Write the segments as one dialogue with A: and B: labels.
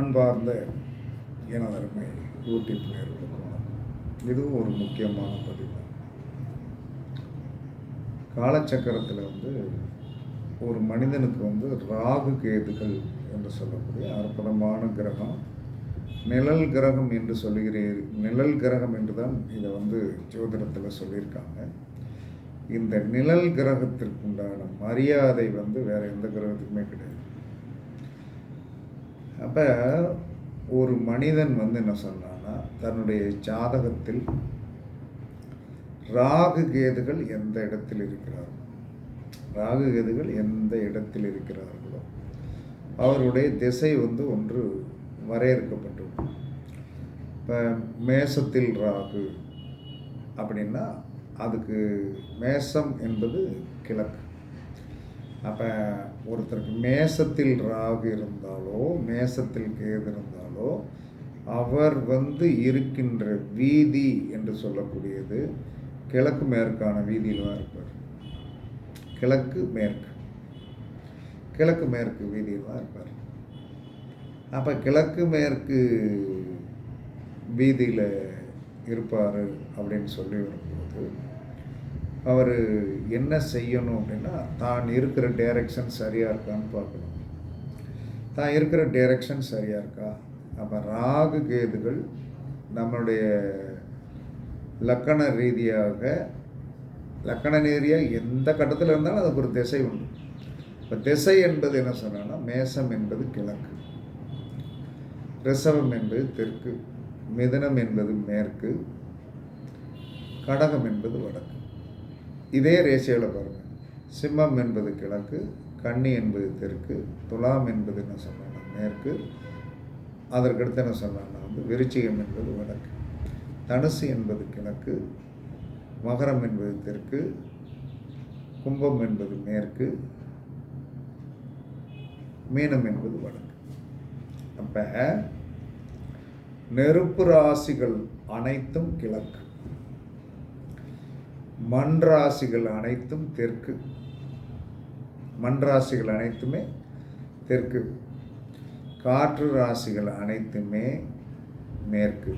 A: அன்பார்ந்த எனதருமை யூடியூப் நேர்களுக்கும் இதுவும் ஒரு முக்கியமான பதிவு. காலச்சக்கரத்தில் வந்து ஒரு மனிதனுக்கு வந்து ராகு கேதுகள் என்று சொல்லக்கூடிய அற்புதமான கிரகம். நிழல் கிரகம் என்று சொல்லுகிறீர் நிழல் கிரகம் என்று தான் இதை வந்து ஜோதிடத்தில் சொல்லியிருக்காங்க. இந்த நிழல் கிரகத்திற்குண்டான மரியாதை வந்து வேறு எந்த கிரகத்துக்குமே கிடையாது. அப்போ ஒரு மனிதன் வந்து என்ன சொன்னான்னா தன்னுடைய ஜாதகத்தில் ராகு கேதுகள் எந்த இடத்தில் இருக்கிறார்கள் ராகு கேதுகள் எந்த இடத்தில் இருக்கிறார்களோ அவருடைய திசை வந்து ஒன்று வரையறுக்கப்பட்டுள்ளது இப்போ மேசத்தில் ராகு அப்படின்னா அதுக்கு மேசம் என்பது கிழக்கு. அப்போ ஒருத்தருக்கு மேசத்தில் ராகு இருந்தாலோ மேசத்தில் கேது இருந்தாலோ அவர் வந்து இருக்கின்ற வீதி என்று சொல்லக்கூடியது கிழக்கு மேற்கான வீதியில் தான் இருப்பார். கிழக்கு மேற்கு. கிழக்கு மேற்கு வீதியில் தான் இருப்பார். அப்போ கிழக்கு மேற்கு வீதியில் இருப்பார் அப்படின்னு சொல்லி வரும்போது அவர் என்ன செய்யணும் அப்படின்னா தான் இருக்கிற டைரெக்ஷன் சரியாக இருக்கான்னு பார்க்கணும். தான் இருக்கிற டைரெக்ஷன் சரியாக இருக்கா? அப்போ ராகு கேதுகள் நம்மளுடைய லக்கண ரீதியாக லக்கண ரீதியாக எந்த கட்டத்தில் இருந்தாலும் அதுக்கு ஒரு திசை உண்டு. இப்போ திசை என்பது என்ன சொன்னால் மேசம் என்பது கிழக்கு. ரிசவம் என்பது தெற்கு. மிதனம் என்பது மேற்கு. கடகம் என்பது வடக்கு. இதே ரேஷியோவில் பாருங்கள் சிம்மம் என்பது கிழக்கு கன்னி என்பது தெற்கு துலாம் என்பது என்ன சொன்னான்னா மேற்கு அதற்கடுத்து என்ன சொன்னான்னா வந்து விருச்சிகம் என்பது வடக்கு. தனுசு என்பது கிழக்கு மகரம் என்பது தெற்கு கும்பம் என்பது மேற்கு மீனம் என்பது வடக்கு. அப்போ நெருப்பு ராசிகள் அனைத்தும் கிழக்கு. மண் ராசிகள் அனைத்தும் தெற்கு. மண் ராசிகள் அனைத்துமே தெற்கு. காற்று ராசிகள் அனைத்துமே மேற்கு.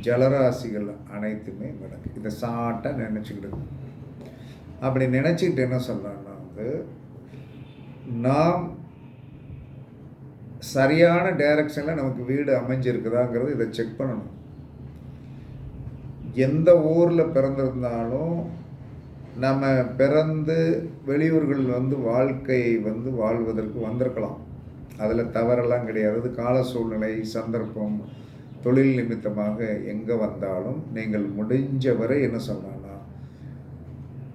A: ஜலராசிகள் அனைத்துமே வடக்கு. இதை சாட்டாக நினச்சிக்கிடுங்க. அப்படி நினச்சிக்கிட்டு என்ன சொல்கிறான்னா வந்து நாம் சரியான டைரக்ஷனில் நமக்கு வீடு அமைஞ்சிருக்குதாங்கிறது இதை செக் பண்ணணும். எந்த ஊரில் பிறந்திருந்தாலும் நம்ம பிறந்து வெளியூர்கள் வந்து வாழ்க்கையை வந்து வாழ்வதற்கு வந்திருக்கலாம். அதில் தவறெல்லாம் கிடையாது. அது கால சூழ்நிலை சந்தர்ப்பம் தொழில் நிமித்தமாக எங்கே வந்தாலும் நீங்கள் முடிஞ்ச வரை என்ன சொன்னான்னா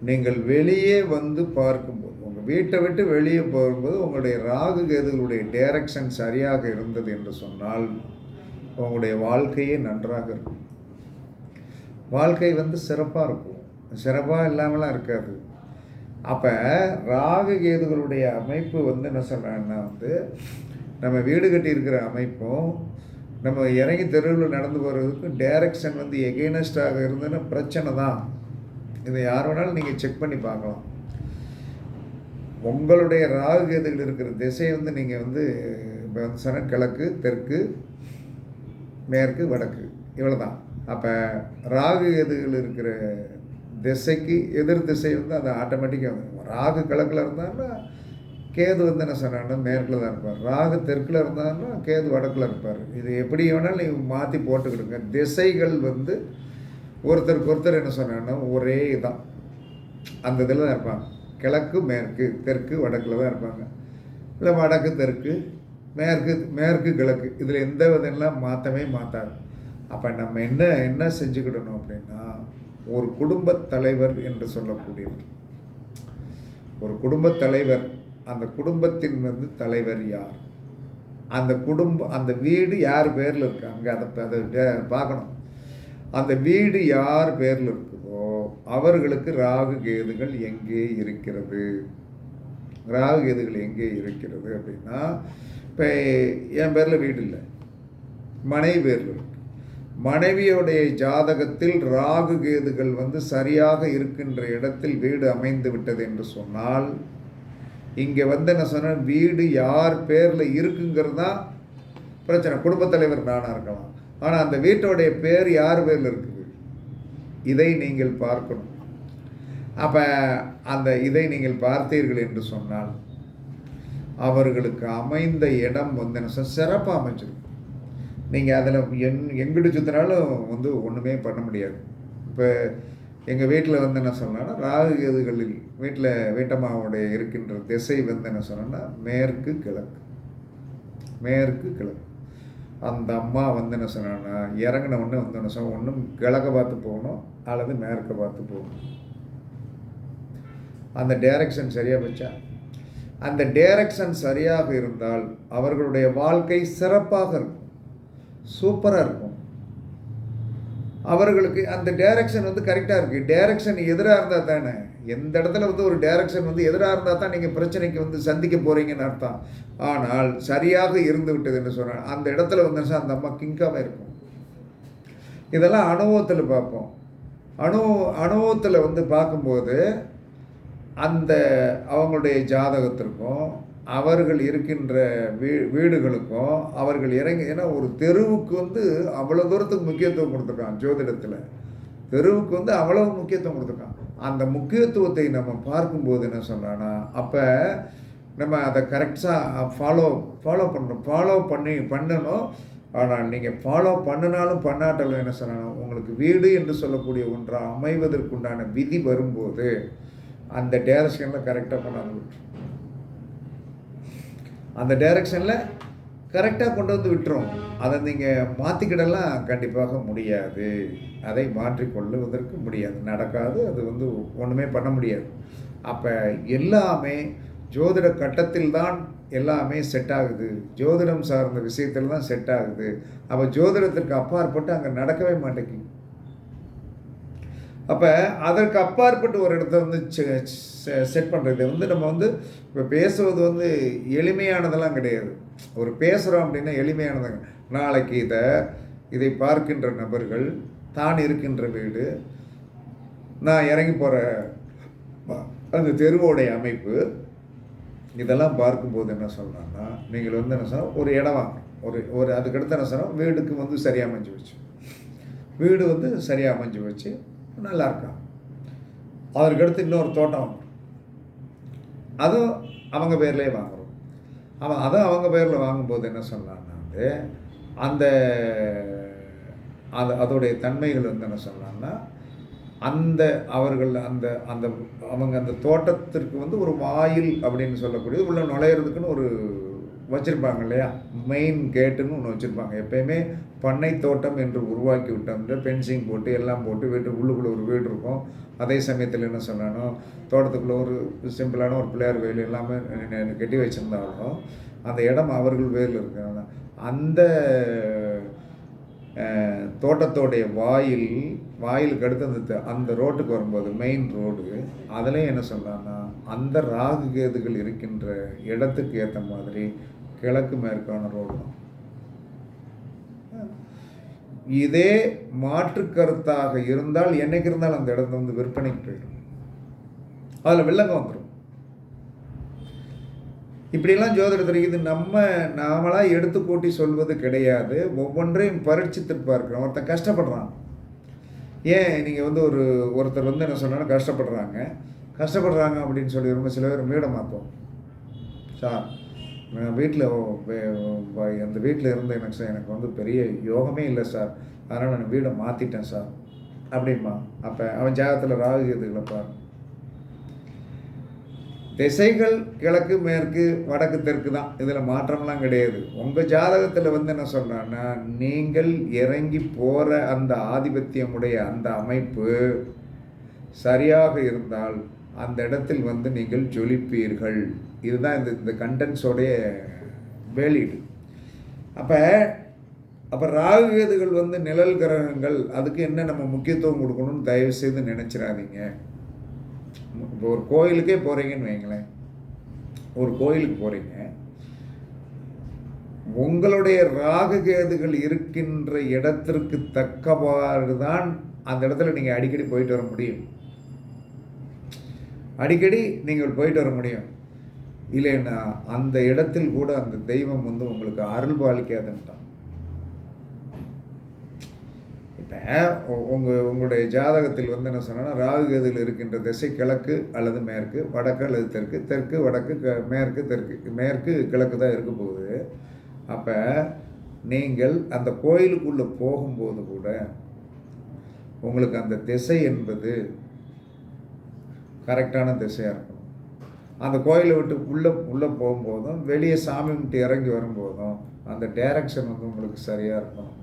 A: நீங்கள் வெளியே வந்து பார்க்கும்போது உங்கள் வீட்டை விட்டு வெளியே போகும்போது உங்களுடைய ராகு கேதுகளுடைய டைரக்ஷன் சரியாக இருந்தது என்று சொன்னால் உங்களுடைய வாழ்க்கையே நன்றாக இருக்கும். வாழ்க்கை வந்து சிறப்பாக இருக்கும். சிறப்பாக இல்லாமலாம் இருக்காது. அப்போ ராகு கேதுகளுடைய அமைப்பு வந்து என்ன சொல்கிறாங்கன்னா வந்து நம்ம வீடு கட்டியிருக்கிற அமைப்பும் நம்ம இறங்கி தெருவில் நடந்து போகிறதுக்கு டைரக்ஷன் வந்து எகெயினஸ்டாக இருந்ததுன்னா பிரச்சனை தான். இதை யார் வேணாலும் நீங்கள் செக் பண்ணி பார்க்கலாம். உங்களுடைய ராகு கேதுகள் இருக்கிற திசை வந்து நீங்கள் வந்து இப்போ வந்து கிழக்கு தெற்கு மேற்கு வடக்கு இவ்வளோ தான் அப்போ ராகு எதுகள் இருக்கிற திசைக்கு எதிர் திசை வந்து அது ஆட்டோமேட்டிக்காக வந்துடும் ராகு கிழக்கில் இருந்தான்னா கேது வந்து என்ன சொன்னான்னா மேற்கில் தான் இருப்பார். ராகு தெற்கில் இருந்தாருன்னா கேது வடக்கில் இருப்பார். இது எப்படி வேணாலும் நீங்கள் மாற்றி போட்டுக்கிடுங்க. திசைகள் வந்து ஒருத்தருக்கு ஒருத்தர் என்ன சொன்னாங்கன்னா ஒரே தான் அந்த இதில் தான் இருப்பாங்க. கிழக்கு மேற்கு தெற்கு வடக்கில் தான் இருப்பாங்க. இல்லை வடக்கு தெற்கு மேற்கு மேற்கு கிழக்கு. இதில் எந்த விதெல்லாம் மாற்றமே மாற்றாது அப்போ நம்ம என்ன என்ன செஞ்சுக்கிடணும் அப்படின்னா ஒரு குடும்பத் தலைவர் என்று சொல்லக்கூடியவர். ஒரு குடும்பத் தலைவர் அந்த குடும்பத்தின் வந்து தலைவர் யார்? அந்த குடும்பம் அந்த வீடு யார் பேரில் இருக்காங்க அதை அதை பார்க்கணும். அந்த வீடு யார் பேரில் இருக்குதோ அவர்களுக்கு ராகு கேதுகள் எங்கே இருக்கிறது? ராகு கேதுகள் எங்கே இருக்கிறது அப்படின்னா இப்போ என் பேரில் வீடு இல்லை. மனைவி பேரில் இருக்கு. மனைவியுடைய ஜாதகத்தில் ராகு கேதுகள் வந்து சரியாக இருக்கின்ற இடத்தில் வீடு அமைந்து விட்டது என்று சொன்னால் இங்கே வந்து என்ன சொன்னால் வீடு யார் பேரில் இருக்குங்கிறது தான் பிரச்சனை. குடும்பத் தலைவர் நானாக இருக்கலாம். ஆனால் அந்த வீட்டோடைய பேர் யார் பேரில் இருக்குது? இதை நீங்கள் பார்க்கணும். அப்போ அந்த இதை நீங்கள் பார்த்தீர்கள் என்று சொன்னால் அவர்களுக்கு அமைந்த இடம் வந்து என்ன சிறப்பாக அமைஞ்சிருக்கும் நீங்கள் அதில் என் எங்கிட்டு சுற்றினாலும் வந்து ஒன்றுமே பண்ண முடியாது. இப்போ எங்கள் வீட்டில் வந்து என்ன சொன்னேன்னா ராகு கேதுகளில் வீட்டில் வீட்டம்மாவுடைய இருக்கின்ற திசை வந்து என்ன சொன்னோன்னா மேற்கு கிழக்கு. மேற்கு கிழக்கு. அந்த அம்மா வந்து என்ன சொன்னான்னா இறங்கின உடனே வந்து என்ன சொன்ன ஒன்றும் கிழக்க பார்த்து போகணும் அல்லது மேற்க பார்த்து போகணும். அந்த டைரக்ஷன் சரியாக வச்சா அந்த டைரக்ஷன் சரியாக இருந்தால் அவர்களுடைய வாழ்க்கை சிறப்பாக இருக்கும். சூப்பராக இருக்கும். அவர்களுக்கு அந்த டைரக்ஷன் வந்து கரெக்டாக இருக்குது டைரக்ஷன் எதிராக இருந்தால் தானே. எந்த இடத்துல வந்து ஒரு டைரக்ஷன் வந்து எதிராக இருந்தால் தான் நீங்கள் பிரச்சனைக்கு வந்து சந்திக்க போகிறீங்கன்னு அர்த்தம். ஆனால் சரியாக இருந்து விட்டது என்று சொன்னால் அந்த இடத்துல வந்து அந்த அம்மா கிங்காமல் இருக்கும். இதெல்லாம் அனுபவத்தில் பார்ப்போம். அனு அனுபவத்தில் வந்து பார்க்கும்போது அந்த அவங்களுடைய ஜாதகத்திற்கும் அவர்கள் இருக்கின்ற வீ வீடுகளுக்கும் அவர்கள் இறங்கி ஏன்னா ஒரு தெருவுக்கு வந்து அவ்வளோ தூரத்துக்கு முக்கியத்துவம் கொடுத்துருக்கான் ஜோதிடத்தில். தெருவுக்கு வந்து அவ்வளவு முக்கியத்துவம் கொடுத்துருக்கான் அந்த முக்கியத்துவத்தை நம்ம பார்க்கும்போது என்ன சொல்கிறான்னா அப்போ நம்ம அதை கரெக்டாக ஃபாலோ ஃபாலோ பண்ணணும் ஃபாலோ பண்ணி பண்ணணும். ஆனால் நீங்கள் ஃபாலோ பண்ணினாலும் பண்ணாட்டாலும் என்ன சொல்லணும் உங்களுக்கு வீடு என்று சொல்லக்கூடிய ஒன்றை அமைவதற்குண்டான விதி வரும்போது அந்த டேரக்ஷனில் கரெக்டாக பண்ணாது விட்டுரும். அந்த டைரக்ஷனில் கரெக்டாக கொண்டு வந்து விட்டுரும். அதை நீங்கள் மாற்றிக்கிடலாம் கண்டிப்பாக முடியாது. அதை மாற்றிக்கொள்ளுவதற்கு முடியாது. நடக்காது. அது வந்து ஒன்றுமே பண்ண முடியாது. அப்போ எல்லாமே ஜோதிட கட்டத்தில் தான் எல்லாமே செட் ஆகுது. ஜோதிடம் சார்ந்த விஷயத்தில் தான் செட் ஆகுது. அப்போ ஜோதிடத்திற்கு அப்பாற்பட்டு அங்கே நடக்கவே மாட்டேங்குது. அப்போ அதற்கு அப்பாற்பட்டு ஒரு இடத்த வந்து செட் பண்ணுறது வந்து நம்ம வந்து இப்போ பேசுவது வந்து எளிமையானதெல்லாம் கிடையாது. ஒரு பேசுகிறோம் அப்படின்னா எளிமையானதுங்க. நாளைக்கு இதை இதை பார்க்கின்ற நபர்கள் தான் இருக்கின்ற வீடு நான் இறங்கி போகிற அந்த தெருவோடைய அமைப்பு இதெல்லாம் பார்க்கும்போது என்ன சொல்கிறாங்கன்னா நீங்கள் வந்து என்ன சொன்னால் ஒரு இடம் வாங்க. ஒரு ஒரு அதுக்கடுத்து என்ன சொன்னால் வீடுக்கு வந்து சரியாக அமைஞ்சு வச்சு. வீடு வந்து சரியாக அமைஞ்சு வச்சு நல்லா இருக்கான் அதற்கடுத்து இன்னொரு தோட்டம் அதுவும் அவங்க பேர்லேயே வாங்குகிறோம் அவன் அதுவும் அவங்க பேரில் வாங்கும்போது என்ன சொன்னான்னா வந்து அந்த அது அதோடைய தன்மைகள் வந்து என்ன சொன்னான்னா அந்த அவர்கள் அந்த அந்த அவங்க அந்த தோட்டத்திற்கு வந்து ஒரு வாயில் அப்படின்னு சொல்லக்கூடியது உள்ள நுழையிறதுக்குன்னு ஒரு வச்சுருப்பாங்க இல்லையா? மெயின் கேட்டுன்னு ஒன்று வச்சுருப்பாங்க. எப்பயுமே பண்ணை தோட்டம் என்று உருவாக்கி விட்டோம்ன்ற பென்சிங் போட்டு எல்லாம் போட்டு வீட்டு உள்ளுக்குள்ளே ஒரு வீடு இருக்கும். அதே சமயத்தில் என்ன சொன்னானோ தோட்டத்துக்குள்ளே ஒரு சிம்பிளான ஒரு பிள்ளையார் வேல் எல்லாமே கட்டி வச்சுருந்தாலும் அந்த இடம் அவர்கள் வேலில் இருக்கிறாங்க அந்த தோட்டத்தோடைய வாயில் வாயிலுக்கு அடுத்து அந்த அந்த ரோட்டுக்கு வரும்போது மெயின் ரோடு அதுலேயும் என்ன சொல்லலாம்னா அந்த ராகு கேதுகள் இருக்கின்ற இடத்துக்கு ஏற்ற மாதிரி கிழக்கு மேற்கான ரோடு தான். இதே மாற்று கருத்தாக இருந்தால் என்னைக்கு இருந்தாலும் அந்த இடத்துல வந்து விற்பனைக்கு போயிடும். அதில் வில்லங்கம் வந்துடும் இப்படிலாம் ஜோதிடத்தில் இது நம்ம நாமளாக எடுத்து கூட்டி சொல்வது கிடையாது. ஒவ்வொன்றையும் பரீட்சித்து பார்க்குறோம் ஒருத்தன் கஷ்டப்படுறான். ஏன்? நீங்கள் வந்து ஒரு ஒருத்தர் வந்து என்ன சொன்னாலும் கஷ்டப்படுறாங்க. கஷ்டப்படுறாங்க அப்படின்னு சொல்லி ரொம்ப சில பேர் வீடை மாற்றோம் சார் வீட்டில் அந்த வீட்டில் இருந்து எனக்கு சார் எனக்கு வந்து பெரிய யோகமே இல்லை சார் அதனால் நான் வீடை மாற்றிட்டேன் சார் அப்படிம்பா அப்போ அவன் ஜாதகத்தில் ராகு எதுகளை பாரு திசைகள் கிழக்கு மேற்கு வடக்கு தெற்கு தான். இதில் மாற்றம்லாம் கிடையாது. உங்கள் ஜாதகத்தில் வந்து என்ன சொல்கிறான்னா நீங்கள் இறங்கி போகிற அந்த ஆதிபத்தியமுடைய அந்த அமைப்பு சரியாக இருந்தால் அந்த இடத்தில் வந்து நீங்கள் ஜொலிப்பீர்கள். இதுதான் இந்த இந்த கண்டென்ஸோடைய வேலீடு. அப்போ அப்போ ராகுகேதுகள் வந்து நிழல் கிரகங்கள் அதுக்கு என்ன நம்ம முக்கியத்துவம் கொடுக்கணும்னு தயவு செய்து நினச்சிடாதீங்க. இப்போ ஒரு கோயிலுக்கே போகிறீங்கன்னு வைங்களேன். ஒரு கோயிலுக்கு போகிறீங்க உங்களுடைய ராகுகேதுகள் இருக்கின்ற இடத்திற்கு தக்கவாறு தான் அந்த இடத்துல நீங்கள் அடிக்கடி போயிட்டு வர முடியும். அடிக்கடி நீங்கள் போயிட்டு வர முடியும். இல்லைன்னா அந்த இடத்தில் கூட அந்த தெய்வம் வந்து உங்களுக்கு அருள் பாலிக்காதுன்ட்டான் இப்போ உங்கள் உங்களுடைய ஜாதகத்தில் வந்து என்ன சொன்னால் ராகு இருக்கின்ற திசை கிழக்கு அல்லது மேற்கு வடக்கு அல்லது தெற்கு தெற்கு வடக்கு க- மேற்கு தெற்கு மேற்கு கிழக்கு தான் இருக்க போகுது. அப்போ நீங்கள் அந்த கோயிலுக்குள்ளே போகும்போது கூட உங்களுக்கு அந்த திசை என்பது கரெக்டான திசையாக இருக்கணும். அந்த கோயிலை விட்டு உள்ளே உள்ளே போகும்போதும் வெளியே சாமி விட்டு இறங்கி வரும்போதும் அந்த டைரக்ஷன் வந்து உங்களுக்கு சரியாக இருக்கணும்.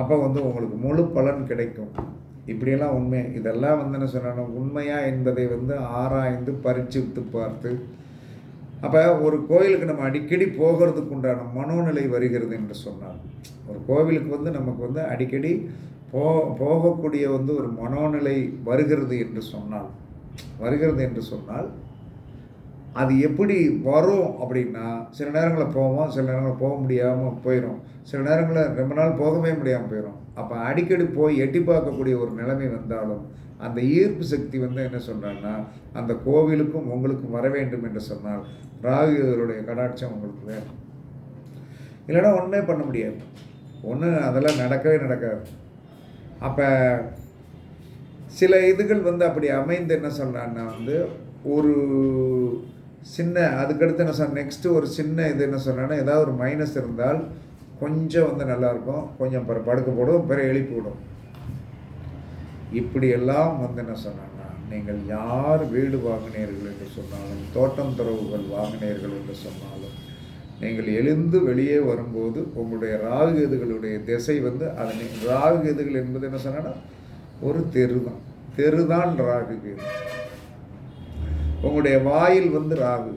A: அப்போ வந்து உங்களுக்கு முழு பலன் கிடைக்கும். இப்படியெல்லாம் உண்மை. இதெல்லாம் வந்து என்ன சொன்னாலும் உண்மையா என்பதை வந்து ஆராய்ந்து பரீட்சித்து பார்த்து அப்போ ஒரு கோயிலுக்கு நம்ம அடிக்கடி போகிறதுக்கு உண்டான மனோநிலை வருகிறது என்று சொன்னார். ஒரு கோவிலுக்கு வந்து நமக்கு வந்து அடிக்கடி போ போகக்கூடிய வந்து ஒரு மனோநிலை வருகிறது என்று சொன்னால் வருகிறது என்று சொன்னால் அது எப்படி வரும் அப்படின்னா சில நேரங்களில் போவோம் சில நேரங்களில் போக முடியாமல் போயிடும் சில நேரங்களில் ரொம்ப நாள் போகவே முடியாமல் போயிடும் அப்போ அடிக்கடி போய் எட்டி பார்க்கக்கூடிய ஒரு நிலைமை வந்தாலும் அந்த ஈர்ப்பு சக்தி வந்து என்ன சொல்கிறாங்கன்னா அந்த கோவிலுக்கும் உங்களுக்கும் வர வேண்டும் என்று சொன்னால் ராகுகளுடைய கடாட்சம் உங்களுக்கு வேணும். இல்லைன்னா ஒன்றே பண்ண முடியாது. ஒன்று அதெல்லாம் நடக்கவே நடக்காது. அப்போ சில இதுகள் வந்து அப்படி அமைந்து என்ன சொல்கிறான்னா வந்து ஒரு சின்ன அதுக்கடுத்து என்ன சொன்ன நெக்ஸ்ட்டு ஒரு சின்ன இது என்ன சொன்னேன்னா ஏதாவது ஒரு மைனஸ் இருந்தால் கொஞ்சம் வந்து நல்லாயிருக்கும். கொஞ்சம் பிற படுக்க போடும் பிற எழுப்பி விடும். இப்படியெல்லாம் வந்து என்ன சொன்னாங்கன்னா நீங்கள் யார் வீடு வாங்கினீர்கள் என்று சொன்னாலும் தோட்டம் துறவுகள் வாங்கினீர்கள் என்று சொன்னாலும் நீங்கள் எழுந்து வெளியே வரும்போது உங்களுடைய ராகு எதுகளுடைய திசை வந்து அதனை ராகு எதுகள் என்பது என்ன சொன்னால் ஒரு தெரு தான் தெரு தான் ராகு கேது. உங்களுடைய வாயில் வந்து ராகு.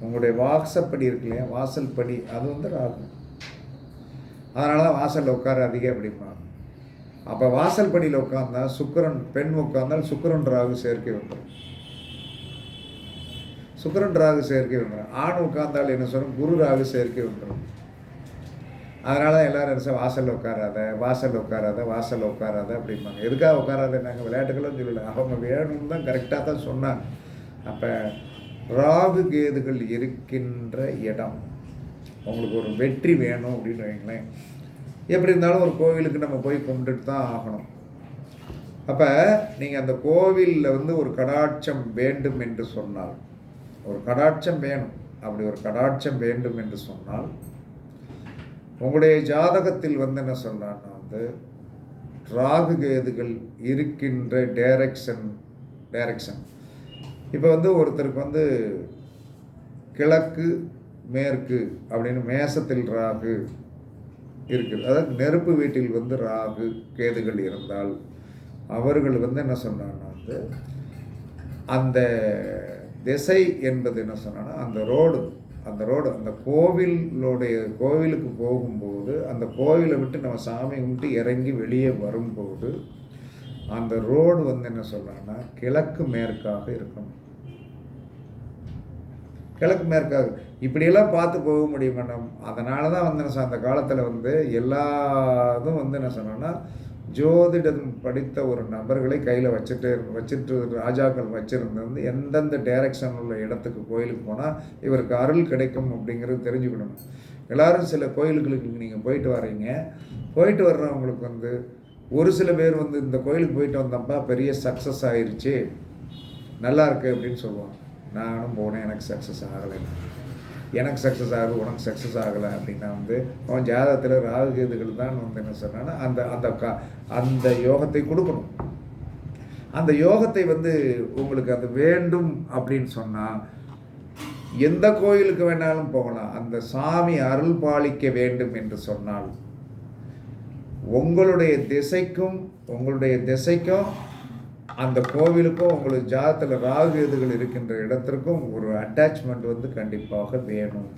A: உங்களுடைய வாசப்படி இருக்கு இல்லையா? வாசல் படி அது வந்து ராகு. அதனால தான் வாசலில் உட்கார அதிகம் அப்படிம்பாங்க அப்போ வாசல் படியில் உட்காந்தா சுக்கிரன் பெண் உட்கார்ந்தால் சுக்கரன் ராகு சேர்க்கை வந்துடும் சுக்கிரன் ராகு சேர்க்கை வந்துடும் ஆண் உட்கார்ந்தால் என்ன சொல்லும்? குரு ராகு சேர்க்கை வந்துடும் அதனால தான் எல்லாரும் என்ன செய்ய, உட்காராத வாசலில் உட்காராத வாசலில் உட்காராத அப்படிம்பாங்க. எதுக்காக உட்காராத நாங்கள் விளையாட்டுகளும் சொல்லலை. அவங்க வேணும்னு தான் கரெக்டாக தான் சொன்னாங்க. அப்போ ராகு கேதுகள் இருக்கின்ற இடம். உங்களுக்கு ஒரு வெற்றி வேணும் அப்படின்னு வைங்களேன். எப்படி இருந்தாலும் ஒரு கோவிலுக்கு நம்ம போய் கும்பிட்டுட்டு தான் ஆகணும். அப்போ நீங்கள் அந்த கோவிலில் வந்து ஒரு கடாட்சம் வேண்டும் என்று சொன்னால் ஒரு கடாட்சம் வேணும். அப்படி ஒரு கடாட்சம் வேண்டும் என்று சொன்னால் உங்களுடைய ஜாதகத்தில் வந்து என்ன சொன்னான்னா வந்து ராகு கேதுகள் இருக்கின்ற டைரக்ஷன் டைரக்ஷன் இப்போ வந்து ஒருத்தருக்கு வந்து கிழக்கு மேற்கு அப்படின்னு மேசத்தில் ராகு இருக்குது. அதாவது நெருப்பு வீட்டில் வந்து ராகு கேதுகள் இருந்தால் அவர்கள் வந்து என்ன சொன்னாங்கன்னா வந்து அந்த திசை என்பது என்ன சொன்னால் அந்த ரோடு அந்த ரோடு அந்த கோவிலுடைய கோவிலுக்கு போகும்போது அந்த கோவிலை விட்டு நம்ம சாமி கும்பிட்டு இறங்கி வெளியே வரும்போது அந்த ரோடு வந்து என்ன சொல்லலாம்னா கிழக்கு மேற்காக இருக்கணும் கிழக்கு மேற்காக. இப்படியெல்லாம் பார்த்து போக முடியும் மேடம். அதனால தான் வந்து என்ன சொன்ன- அந்த காலத்தில் வந்து எல்லா இதுவும் வந்து என்ன சொன்னோன்னா ஜோதிடம் படித்த ஒரு நபர்களை கையில் வச்சுட்டு வச்சுட்டு ராஜாக்கள் வச்சுருந்து வந்து எந்தெந்த டைரக்ஷன் உள்ள இடத்துக்கு கோயிலுக்கு போனால் இவருக்கு அருள் கிடைக்கும் அப்படிங்கிறது தெரிஞ்சுக்கணும். எல்லாரும் சில கோயில்களுக்கு நீங்கள் போயிட்டு வர்றீங்க. போயிட்டு வர்றவங்களுக்கு வந்து ஒரு சில பேர் வந்து இந்த கோயிலுக்கு போயிட்டு வந்தப்பா பெரிய சக்ஸஸ் ஆயிடுச்சு நல்லா இருக்கு அப்படின்னு சொல்லுவாங்க. நானும் போனேன். எனக்கு சக்ஸஸ் ஆகலை. எனக்கு சக்ஸஸ் ஆகுது உனக்கு சக்ஸஸ் ஆகலை அப்படின்னா வந்து அவன் ஜாதகத்தில் ராகு கேதுகள் தான் வந்து என்ன சொன்னான்னா அந்த அந்த க அந்த யோகத்தை கொடுக்கணும். அந்த யோகத்தை வந்து உங்களுக்கு அது வேண்டும் அப்படின்னு சொன்னால் எந்த கோயிலுக்கு வேணாலும் போகலாம். அந்த சாமி அருள் பாலிக்க வேண்டும் என்று சொன்னால் உங்களுடைய திசைக்கும் உங்களுடைய திசைக்கும் அந்த கோவிலுக்கும் உங்களுக்கு ஜாதத்தில் ராகு எதுகள் இருக்கின்ற இடத்திற்கும் ஒரு அட்டாச்மெண்ட் வந்து கண்டிப்பாக வேணும்.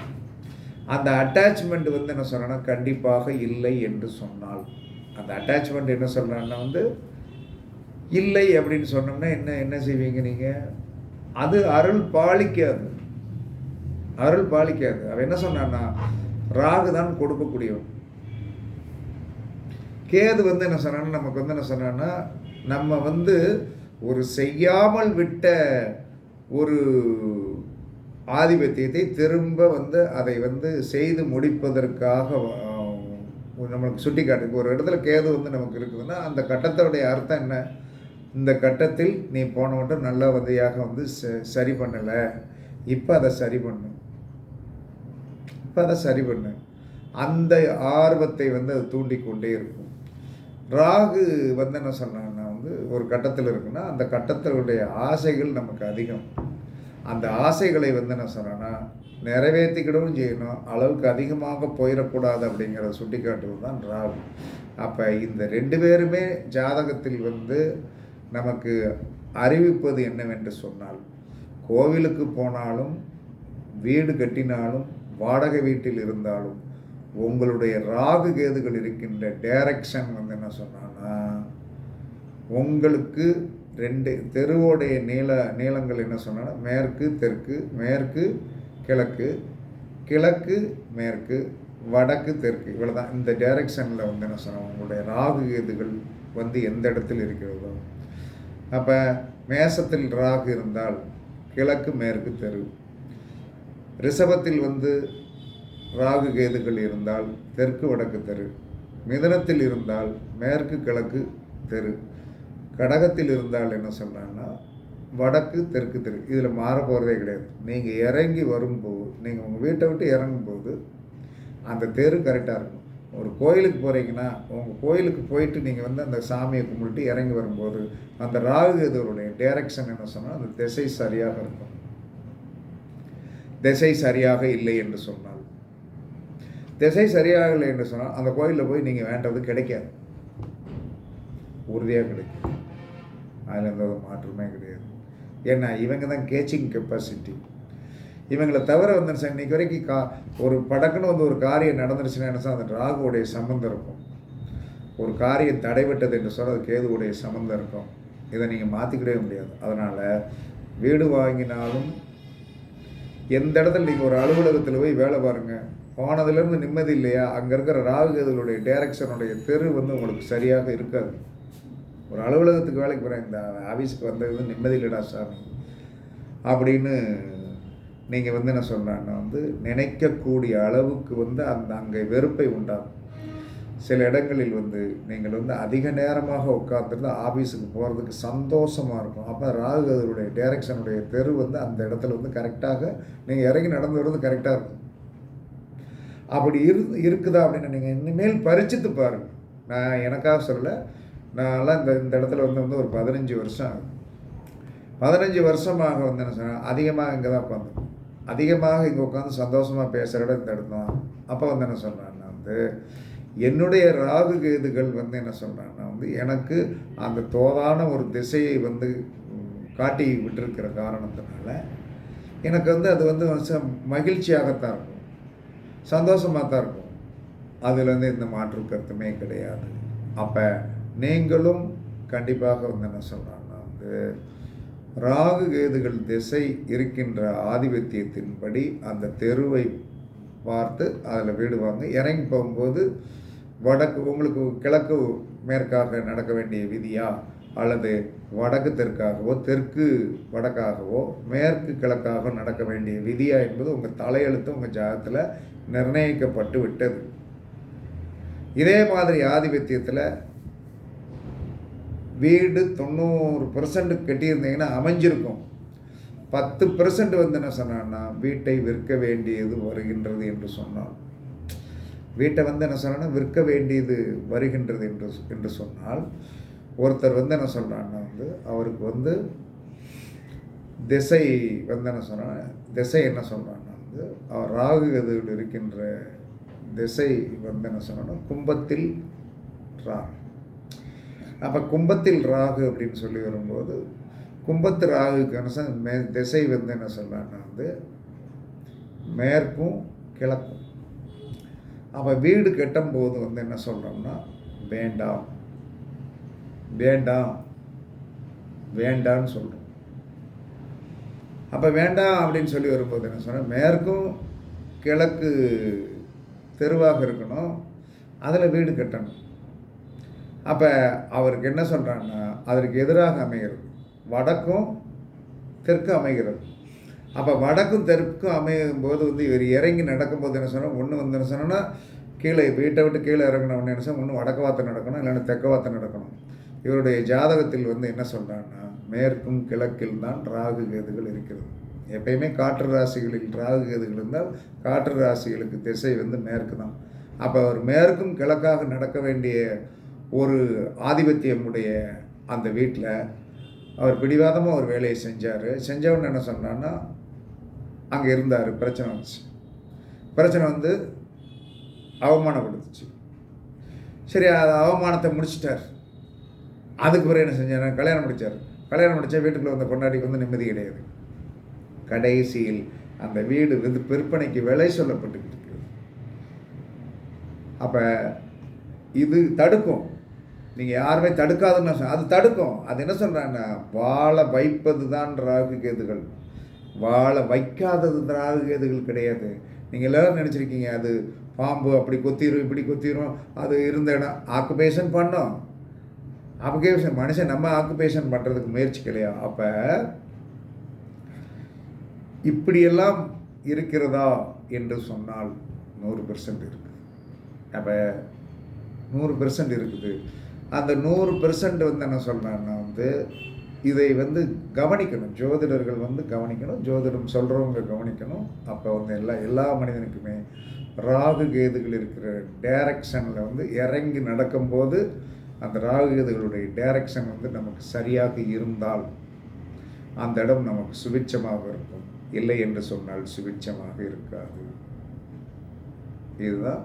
A: அந்த அட்டாச்மெண்ட் வந்து என்ன சொல்கிறேன்னா கண்டிப்பாக இல்லை என்று சொன்னால். அந்த அட்டாச்மெண்ட் என்ன சொல்கிறேன்னா வந்து இல்லை அப்படின்னு சொன்னோம்னா என்ன என்ன செய்வீங்க நீங்கள் அது அருள் பாலிக்காது. அருள் பாலிக்காது. அவன் என்ன சொன்னான்னா ராகு தான் கொடுக்கக்கூடியவன். கேது வந்து என்ன சொன்னான்னா நமக்கு வந்து என்ன சொன்னான்னா நம்ம வந்து ஒரு செய்யாமல் விட்ட ஒரு ஆதிபத்தியத்தை திரும்ப வந்து அதை வந்து செய்து முடிப்பதற்காக நம்மளுக்கு சுட்டி காட்டு ஒரு இடத்துல கேது வந்து நமக்கு இருக்குதுன்னா அந்த கட்டத்தோடைய அர்த்தம் என்ன? இந்த கட்டத்தில் நீ போன மட்டும் நல்ல வதையாக வந்து ச- சரி பண்ணலை. இப்போ அதை சரி பண்ணு. இப்போ அதை சரி பண்ணு. அந்த ஆர்வத்தை வந்து அது தூண்டிக்கொண்டே இருக்கும். ராகு வந்து என்ன சொன்னான் வந்து ஒரு கட்டத்தில் இருக்குன்னா அந்த கட்டத்தினுடைய ஆசைகள் நமக்கு அதிகம். அந்த ஆசைகளை வந்து என்ன சொன்னேன்னா நிறைவேற்றிக்கிடவும் செய்யணும். அளவுக்கு அதிகமாக போயிடக்கூடாது அப்படிங்கிறத சுட்டி காட்டுவது தான் ராகு. அப்போ இந்த ரெண்டு பேருமே ஜாதகத்தில் வந்து நமக்கு அறிவிப்பது என்னவென்று சொன்னால் கோவிலுக்கு போனாலும் வீடு கட்டினாலும் வாடகை வீட்டில் இருந்தாலும் உங்களுடைய ராகு கேதுகள் இருக்கின்ற டைரக்ஷன் வந்து என்ன சொன்னான்னா உங்களுக்கு ரெண்டு தெருவோடைய நீள நீளங்கள் என்ன சொன்னால் மேற்கு தெற்கு மேற்கு கிழக்கு கிழக்கு மேற்கு வடக்கு தெற்கு. இவ்வளோ தான் இந்த டைரக்ஷனில் வந்து என்ன சொன்னோம் உங்களுடைய ராகு கேதுகள் வந்து எந்த இடத்தில் இருக்கிறதோ. அப்போ மேசத்தில் ராகு இருந்தால் கிழக்கு மேற்கு தெரு. ரிஷபத்தில் வந்து ராகு கேதுகள் இருந்தால் தெற்கு வடக்கு தெரு. மிதனத்தில் இருந்தால் மேற்கு கிழக்கு தெரு. கடகத்தில் இருந்தால் என்ன சொல்கிறாங்கன்னா வடக்கு தெற்கு தெரு இதில் மாற போகிறதே கிடையாது. நீங்கள் இறங்கி வரும்போது நீங்கள் உங்கள் வீட்டை விட்டு இறங்கும்போது அந்த தெரு கரெக்டாக இருக்கும். ஒரு கோயிலுக்கு போகிறீங்கன்னா உங்கள் கோயிலுக்கு போயிட்டு நீங்கள் வந்து அந்த சாமியை கும்பிட்டு இறங்கி வரும்போது அந்த ராகு கேதுகளுடைய டைரக்ஷன் என்ன சொன்னால் அந்த திசை சரியாக இருக்கும். திசை சரியாக இல்லை என்று சொன்னால். திசை சரியாக இல்லை என்று சொன்னால் அந்த கோயிலில் போய் நீங்கள் வேண்டது கிடைக்காது. உறுதியாக கிடைக்கும். அதில் எந்த ஒரு மாற்றமே கிடையாது. ஏன்னா இவங்க தான் கேச்சிங் கெப்பாசிட்டி இவங்களை தவிர வந்துருச்சு இன்றைக்கி வரைக்கும் கா ஒரு படக்குன்னு வந்து ஒரு காரியம் நடந்துருச்சுன்னா என்ன அந்த ராகுவுடைய சம்மந்தம் இருக்கும். ஒரு காரியம் தடைபட்டது என்று சொன்னால் அது கேதுவுடைய சம்மந்தம் இருக்கும். இதை நீங்கள் மாற்றிக்கிடவே முடியாது. அதனால் வீடு வாங்கினாலும் எந்த இடத்துல நீங்கள் ஒரு அலுவலகத்தில் போய் வேலை பாருங்கள் போனதுலேருந்து நிம்மதி இல்லையா? அங்கே இருக்கிற ராகு கேதுகளுடைய டைரக்ஷனுடைய தெரு வந்து உங்களுக்கு சரியாக இருக்காது. ஒரு அலுவலகத்துக்கு வேலைக்கு போகிறேன் இந்த ஆஃபீஸுக்கு வந்தது நிம்மதி இல்லைடா சாமி. அப்படின்னு நீங்கள் வந்து என்ன சொல்கிறாங்கன்னா வந்து நினைக்கக்கூடிய அளவுக்கு வந்து அந்த அங்கே வெறுப்பை உண்டாகும் சில இடங்களில் வந்து நீங்கள் வந்து அதிக நேரமாக உட்காந்துருந்து ஆஃபீஸுக்கு போகிறதுக்கு சந்தோஷமாக இருக்கும். அப்போ ராகுகதனுடைய டைரக்ஷனுடைய தெரு வந்து அந்த இடத்துல வந்து கரெக்டாக நீங்கள் இறங்கி நடந்து வர்றது கரெக்டாக இருக்கும். அப்படி இரு இருக்குதா அப்படின்னு நீங்கள் இனிமேல் பரிச்சித்து பாருங்கள் நான் எனக்காக சொல்லலை. நான்லாம் இந்த இந்த இடத்துல வந்து வந்து ஒரு பதினஞ்சு வருஷம் ஆகுது. பதினஞ்சு வருஷமாக வந்து என்ன சொன்னால் அதிகமாக இங்கே தான் உட்காந்து அதிகமாக இங்கே உட்காந்து சந்தோஷமாக பேசுகிற இடம் இந்த இடம் தான். அப்போ வந்து என்ன சொல்கிறேன்னா வந்து என்னுடைய ராகு கேதுகள் வந்து என்ன சொல்கிறான்னா வந்து எனக்கு அந்த தோதான ஒரு திசையை வந்து காட்டி விட்டுருக்கிற காரணத்தினால எனக்கு வந்து அது வந்து மகிழ்ச்சியாகத்தான் இருக்கும். சந்தோஷமாக தான் இருக்கும். அதில் வந்து எந்த மாற்று கருத்துமே கிடையாது. அப்போ நீங்களும் கண்டிப்பாக வந்து என்ன சொல்கிறாங்கன்னா வந்து ராகு கேதுகள் திசை இருக்கின்ற ஆதிபத்தியத்தின்படி அந்த தெருவை பார்த்து அதில் வீடு வாங்க. இறங்கி போகும்போது வடக்கு உங்களுக்கு கிழக்கு மேற்காக நடக்க வேண்டிய விதியா? அல்லது வடக்கு தெற்காகவோ தெற்கு வடக்காகவோ மேற்கு கிழக்காக நடக்க வேண்டிய விதியா என்பது உங்கள் தலையெழுத்து உங்கள் ஜாதகத்தில் நிர்ணயிக்கப்பட்டு விட்டது. இதே மாதிரி ஆதிபத்தியத்தில் வீடு தொண்ணூறு பர்சன்ட் கட்டியிருந்தீங்கன்னா அமைஞ்சிருக்கும். பத்து பர்சன்ட் வந்து என்ன சொன்னான்னா வீட்டை விற்க வேண்டியது வருகின்றது என்று சொன்னான். வீட்டை வந்து என்ன சொன்னான்னா விற்க வேண்டியது வருகின்றது என்று என்று சொன்னால் ஒருத்தர் வந்து என்ன சொல்கிறான்னா வந்து அவருக்கு வந்து திசை வந்து என்ன சொன்னா திசை என்ன சொல்கிறான்னா வந்து அவர் ராகு கதில் இருக்கின்ற திசை வந்து என்ன சொன்னா கும்பத்தில் ராகு. அப்போ கும்பத்தில் ராகு அப்படின்னு சொல்லி வரும்போது கும்பத்து ராகுக்கு அனுசம் மே திசை வந்து என்ன சொல்கிறான்னா வந்து மேற்கும் கிழக்கும். அப்போ வீடு கட்டும்போது வந்து என்ன சொல்கிறோம்னா வேண்டாம். வேண்டாம். வேண்டான்னு சொல்கிறோம் அப்போ வேண்டாம் அப்படின்னு சொல்லி வரும்போது என்ன சொன்னால் மேற்கும் கிழக்கு தெருவாக இருக்கணும். அதில் வீடு கட்டணும். அப்போ அவருக்கு என்ன சொல்கிறாங்கன்னா அதற்கு எதிராக அமைகிறது. வடக்கும் தெற்கு அமைகிறது. அப்போ வடக்கும் தெற்கும் அமையும் போது வந்து இவர் இறங்கி நடக்கும்போது என்ன சொன்னால் ஒன்று வந்து என்ன சொன்னோன்னா கீழே வீட்டை விட்டு கீழே இறங்கினவொன்னு என்ன சொன்னால் ஒன்று வடக்கு வார்த்தை நடக்கணும் இல்லைன்னா தெற்கு வார்த்தை நடக்கணும். இவருடைய ஜாதகத்தில் வந்து என்ன சொல்கிறான்னா மேற்கும் கிழக்கில் தான் ராகு கேதுகள் இருக்கிறது. எப்பயுமே காற்று ராசிகளில் ராகு கேதுகள் இருந்தால் காற்று ராசிகளுக்கு திசை வந்து மேற்கு தான். அப்போ அவர் மேற்கும் கிழக்காக நடக்க வேண்டிய ஒரு ஆதிபத்தியமுடைய அந்த வீட்டில் அவர் பிடிவாதமாக ஒரு வேலையை செஞ்சார். செஞ்சவன் என்ன சொன்னான்னா அங்கே இருந்தார் பிரச்சனை வந்துச்சு. பிரச்சனை வந்து அவமானப்படுத்துச்சு. சரி அது அவமானத்தை முடிச்சிட்டார். அதுக்கு பிறகு என்ன செஞ்சார்? கல்யாணம் முடித்தார் கல்யாணம் முடித்தா வீட்டுக்குள்ளே வந்த பொண்டாட்டிக்கு வந்து நிம்மதி கிடையாது. கடைசியில் அந்த வீடு வந்து விற்பனைக்கு விலை சொல்லப்பட்டு இருக்கிறது அப்போ இது தடுக்கும். நீங்கள் யாருமே தடுக்காதுன்னு அது தடுக்கும். அது என்ன சொல்கிறாங்கன்னா வாழ வைப்பது தான் ராகு கேதுகள். வாழ வைக்காதது ராகு கேதுகள் கிடையாது. நீங்கள் எல்லாரும் நினச்சிருக்கீங்க அது பாம்பு அப்படி கொத்திரும் இப்படி கொத்திரும் அது இருந்த இடம். ஆக்குபேஷன் பண்ணோம். ஆக்குபேஷன் மனுஷன் நம்ம ஆக்குபேஷன் பண்ணுறதுக்கு முயற்சி கிடையா அப்போ இப்படியெல்லாம் இருக்கிறதா என்று சொன்னால் நூறு பெர்சன்ட் இருக்குது அப்போ நூறு பெர்சன்ட் இருக்குது. அந்த நூறு பெர்சன்ட் வந்து என்ன சொல்கிறேன்னா வந்து இதை வந்து கவனிக்கணும். ஜோதிடர்கள் வந்து கவனிக்கணும். ஜோதிடம் சொல்கிறவங்க கவனிக்கணும். அப்போ வந்து எல்லா எல்லா மனிதனுக்குமே ராகு கேதுகள் இருக்கிற டைரக்ஷனில் வந்து இறங்கி நடக்கும்போது அந்த ராகு கேதுகளுடைய டைரக்ஷன் வந்து நமக்கு சரியாக இருந்தால் அந்த இடம் நமக்கு சுபிட்சமாக இருக்கும். இல்லை என்று சொன்னால் சுபிட்சமாக இருக்காது. இதுதான்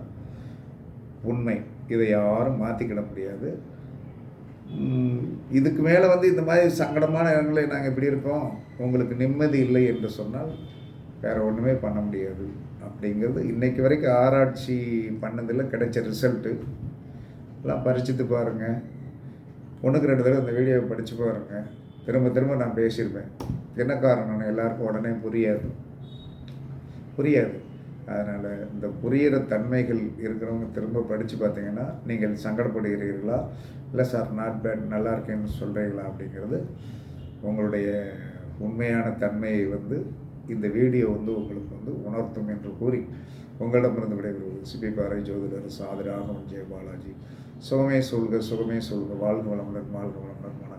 A: உண்மை. இதை யாரும் மாற்றிக்கிட முடியாது. இதுக்கு மேலே வந்து இந்த மாதிரி சங்கடமான இடங்களில் நாங்கள் இப்படி இருக்கோம். உங்களுக்கு நிம்மதி இல்லை என்று சொன்னால் வேறு ஒன்றுமே பண்ண முடியாது. அப்படிங்கிறது இன்னைக்கு வரைக்கும் ஆராய்ச்சி பண்ணதில் கிடைச்ச ரிசல்ட்டு எல்லாம் பரிச்சித்து பாருங்கள் ஒன்றுக்கு ரெண்டு தடவை இந்த வீடியோவை படித்து பாருங்கள் திரும்ப திரும்ப நான் பேசியிருப்பேன். என்ன காரணம்னு எல்லாருக்கும் உடனே புரியாது. புரியாது. அதனால் இந்த புரியிற தன்மைகள் இருக்கிறவங்க திரும்ப படித்து பார்த்தீங்கன்னா நீங்கள் சங்கடப்படுகிறீர்களா? இல்லை சார் நாட் பேட் நல்லா இருக்கேன்னு சொல்கிறீங்களா அப்படிங்கிறது உங்களுடைய உண்மையான தன்மையை வந்து இந்த வீடியோ வந்து உங்களுக்கு வந்து உணர்த்தும் என்று கூறி உங்களிடமிருந்து விடைபெறுவது சிபி பாறை ஜோதிடர் சாதிராகவன் ஜெய பாலாஜி சுகமே சொல்க சுகமே சொல்க வாழ்க வளமுடன் வாழ்க வளமுடன்.